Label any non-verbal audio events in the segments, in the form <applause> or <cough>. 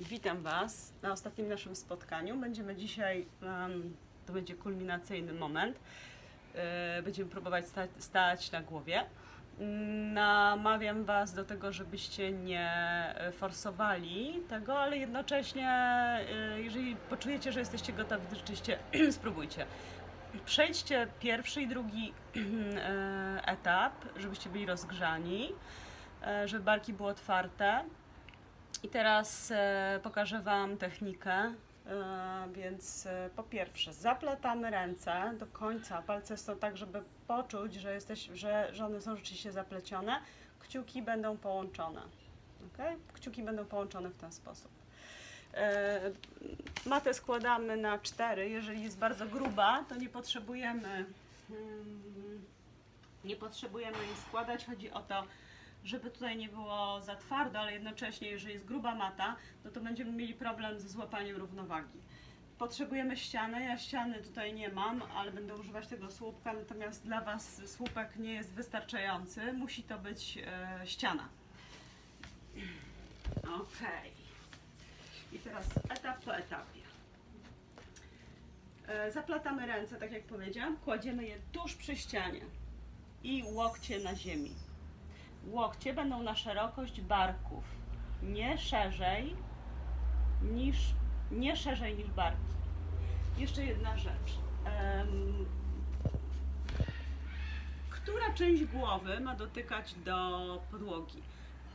Witam Was na ostatnim naszym spotkaniu. Będziemy dzisiaj, to będzie kulminacyjny moment, e, będziemy próbować stać, stać na głowie. Namawiam Was do tego, żebyście nie e, forsowali tego, ale jednocześnie, e, jeżeli poczujecie, że jesteście gotowi, to rzeczywiście <clears throat> spróbujcie. Przejdźcie pierwszy i drugi <clears throat> etap, żebyście byli rozgrzani, żeby barki były otwarte. I teraz e, pokażę Wam technikę. E, więc e, po pierwsze, zaplatamy ręce do końca. Palce są tak, żeby poczuć, że, jesteś, że, że one są rzeczywiście zaplecione. Kciuki będą połączone. Okay? Kciuki będą połączone w ten sposób. Matę składamy na cztery. Jeżeli jest bardzo gruba, to nie potrzebujemy mm, nie potrzebujemy jej składać. Chodzi o to, żeby tutaj nie było za twardo, ale jednocześnie, jeżeli jest gruba mata, no to będziemy mieli problem ze złapaniem równowagi. Potrzebujemy ściany. Ja ściany tutaj nie mam, ale będę używać tego słupka, natomiast dla Was słupek nie jest wystarczający. Musi to być e, ściana. Ok. I teraz etap po etapie. E, Zaplatamy ręce, tak jak powiedziałam, kładziemy je tuż przy ścianie i łokcie na ziemi. Łokcie będą na szerokość barków, nie szerzej niż, nie szerzej niż barki. Jeszcze jedna rzecz. Em, która część głowy ma dotykać do podłogi?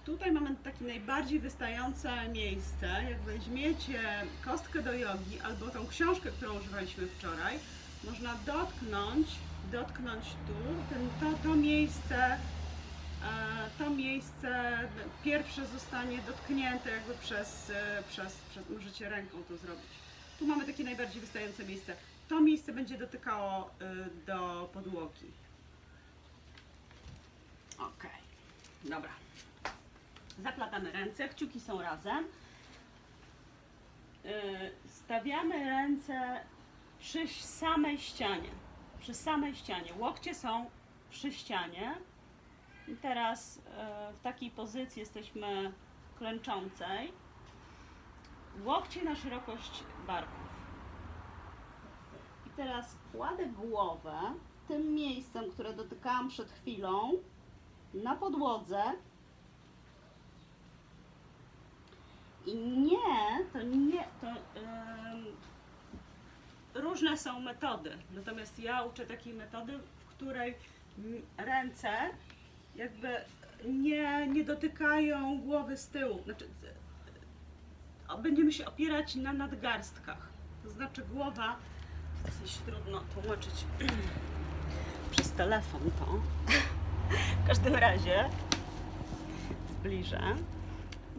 Tutaj mamy takie najbardziej wystające miejsce. Jak weźmiecie kostkę do jogi albo tą książkę, którą używaliśmy wczoraj, można dotknąć, dotknąć tu, ten, to, to miejsce, to miejsce pierwsze zostanie dotknięte jakby przez, e, przez, przez, możecie ręką to zrobić. Tu mamy takie najbardziej wystające miejsce. To miejsce będzie dotykało e, do podłogi. Okej, dobra. Zaplatamy ręce, kciuki są razem. Stawiamy ręce przy samej ścianie. Przy samej ścianie. Łokcie są przy ścianie. I teraz yy, w takiej pozycji jesteśmy klęczącej. Łokcie na szerokość barków. I teraz kładę głowę tym miejscem, które dotykałam przed chwilą, na podłodze I nie, to nie, to różne są metody. Natomiast ja uczę takiej metody, w której ręce jakby nie, nie dotykają głowy z tyłu. Znaczy, o, będziemy się opierać na nadgarstkach. To znaczy głowa, dosyć trudno tłumaczyć <clears throat> przez telefon to. W każdym razie zbliżę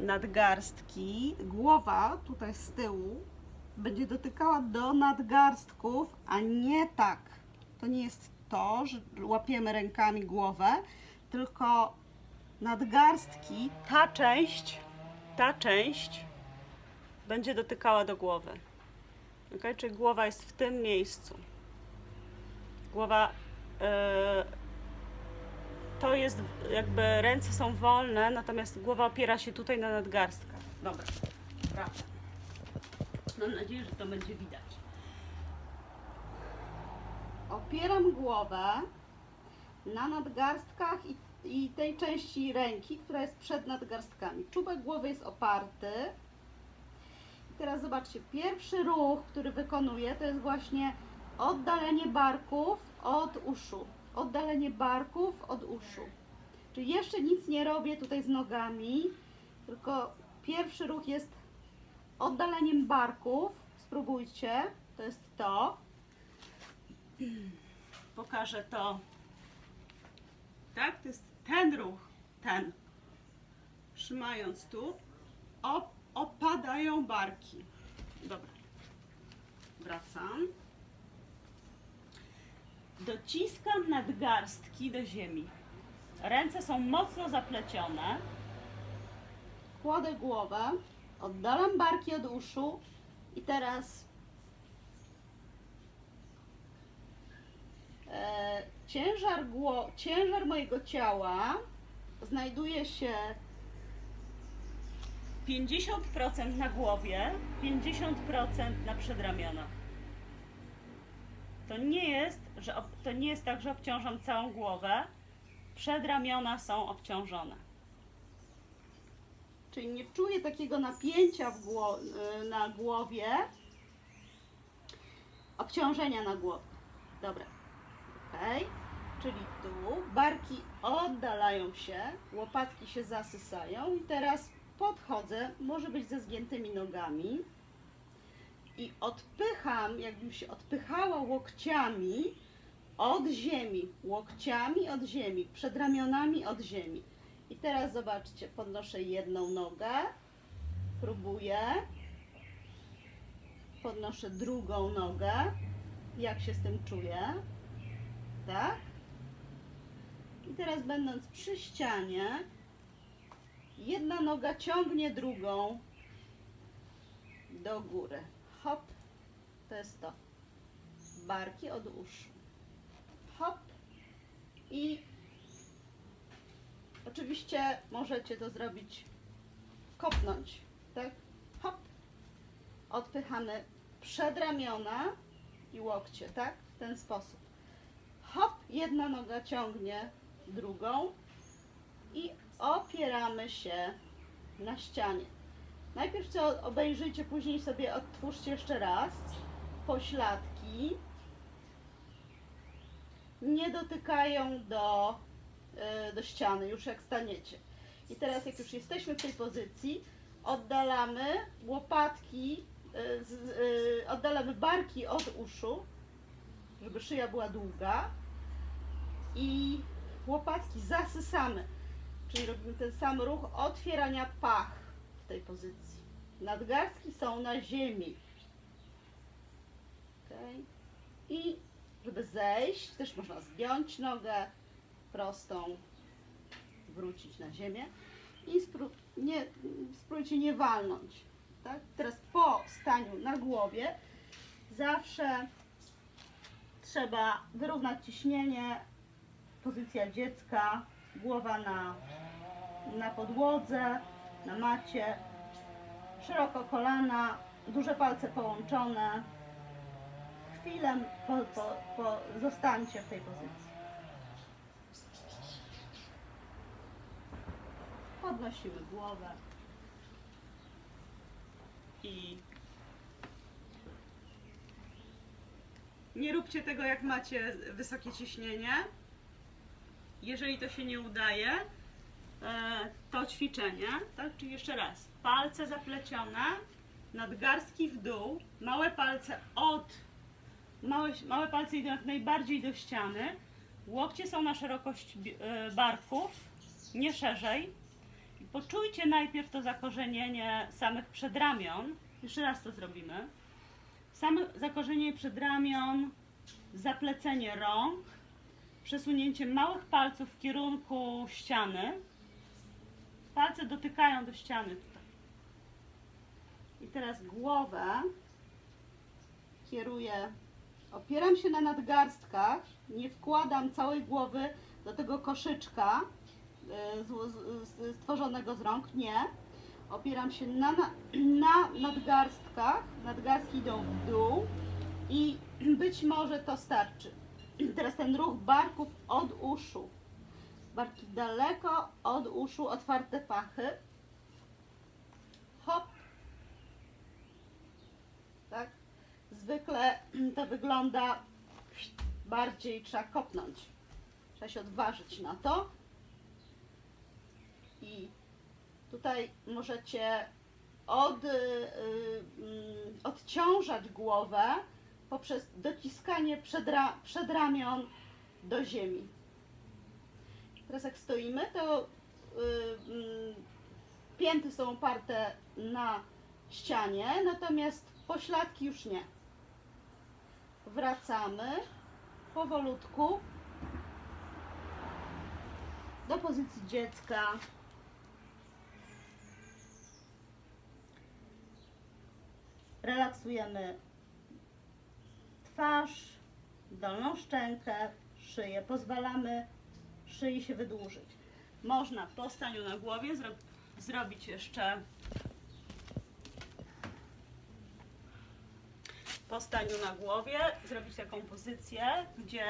nadgarstki, głowa tutaj z tyłu będzie dotykała do nadgarstków, a nie tak. To nie jest to, że łapiemy rękami głowę, tylko nadgarstki, ta część, ta część będzie dotykała do głowy. Ok, czyli głowa jest w tym miejscu. Głowa e, to jest jakby ręce są wolne, natomiast głowa opiera się tutaj na nadgarstkach. Dobra, wracam. Mam nadzieję, że to będzie widać. Opieram głowę na nadgarstkach i, i tej części ręki, która jest przed nadgarstkami. Czubek głowy jest oparty. I teraz zobaczcie, pierwszy ruch, który wykonuję, to jest właśnie oddalenie barków od uszu. Oddalenie barków od uszu. Czyli jeszcze nic nie robię tutaj z nogami, tylko pierwszy ruch jest oddaleniem barków. Spróbujcie, to jest to. Pokażę to. Tak, to jest ten ruch, ten. Trzymając tu, op, opadają barki. Dobra, wracam. Dociskam nadgarstki do ziemi. Ręce są mocno zaplecione. Kładę głowę, oddalam barki od uszu i teraz e, ciężar, gło- ciężar mojego ciała znajduje się 50% na głowie, 50% na przedramionach. To nie jest, że to nie jest tak, że obciążam całą głowę. Przedramiona są obciążone. Czyli nie czuję takiego napięcia gło- y, na głowie, obciążenia na głowie. Dobra. Ok. Czyli tu barki oddalają się, łopatki się zasysają i teraz podchodzę, może być ze zgiętymi nogami i odpycham, jakbym się odpychała łokciami od ziemi, łokciami od ziemi, przed ramionami od ziemi. I teraz zobaczcie, podnoszę jedną nogę, próbuję, podnoszę drugą nogę, jak się z tym czuję, tak? I teraz będąc przy ścianie, jedna noga ciągnie drugą do góry. Hop, to jest to. Barki od uszu. Hop i oczywiście możecie to zrobić, kopnąć, tak? Hop. Odpychamy przedramiona i łokcie, tak? W ten sposób. Jedna noga ciągnie drugą i opieramy się na ścianie. Najpierw co obejrzyjcie, później sobie odtwórzcie jeszcze raz. Pośladki nie dotykają do, y, do ściany, już jak staniecie. I teraz jak już jesteśmy w tej pozycji, oddalamy łopatki, z, y, oddalamy barki od uszu, żeby szyja była długa i łopatki zasysamy, czyli robimy ten sam ruch otwierania pach w tej pozycji. Nadgarstki są na ziemi. Okay. I żeby zejść, też można zgiąć nogę prostą, wrócić na ziemię i spró- nie, spróbujcie nie walnąć. Tak? Teraz po staniu na głowie zawsze trzeba wyrównać ciśnienie, pozycja dziecka, głowa na, na podłodze, na macie, szeroko kolana, duże palce połączone. Chwilę po, po, po zostańcie w tej pozycji. Podnosimy głowę i nie róbcie tego jak macie wysokie ciśnienie. Jeżeli to się nie udaje, e, to ćwiczenie, tak? Czyli jeszcze raz, palce zaplecione, nadgarstki w dół, małe palce od, małe, małe palce idą jak najbardziej do ściany, łokcie są na szerokość e, barków, nie szerzej. I Poczujcie najpierw to zakorzenienie samych przedramion. Jeszcze raz to zrobimy. Same zakorzenienie przedramion, zaplecenie rąk, przesunięcie małych palców w kierunku ściany. Palce dotykają do ściany tutaj. I teraz głowę kieruję, opieram się na nadgarstkach, nie wkładam całej głowy do tego koszyczka y, stworzonego z rąk, nie. Opieram się na, na, na nadgarstkach, nadgarstki idą w dół i być może to starczy. Teraz ten ruch barków od uszu. Barki daleko od uszu, otwarte pachy. Hop. Tak? Zwykle <clears throat> to wygląda bardziej trzeba kopnąć. Trzeba się odważyć na to. I tutaj możecie od, y, y, mm, odciążać głowę poprzez dociskanie przedra, przedramion do ziemi. Teraz jak stoimy, to y, mm, pięty są oparte na ścianie, natomiast pośladki już nie. Wracamy powolutku do pozycji dziecka. Relaksujemy twarz, dolną szczękę, szyję. Pozwalamy szyi się wydłużyć. Można po staniu na głowie zro zrobić jeszcze po staniu na głowie, zrobić taką pozycję, gdzie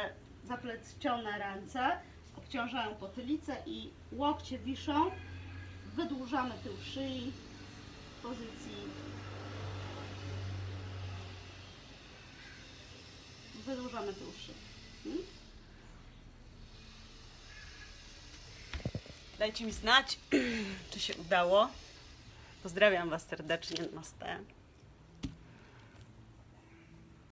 zaplecione ręce obciążają potylicę i łokcie wiszą. Wydłużamy tył szyi, wydłużamy szyi. Mhm. Dajcie mi znać, <clears throat> czy się udało. Pozdrawiam Was serdecznie. Namaste.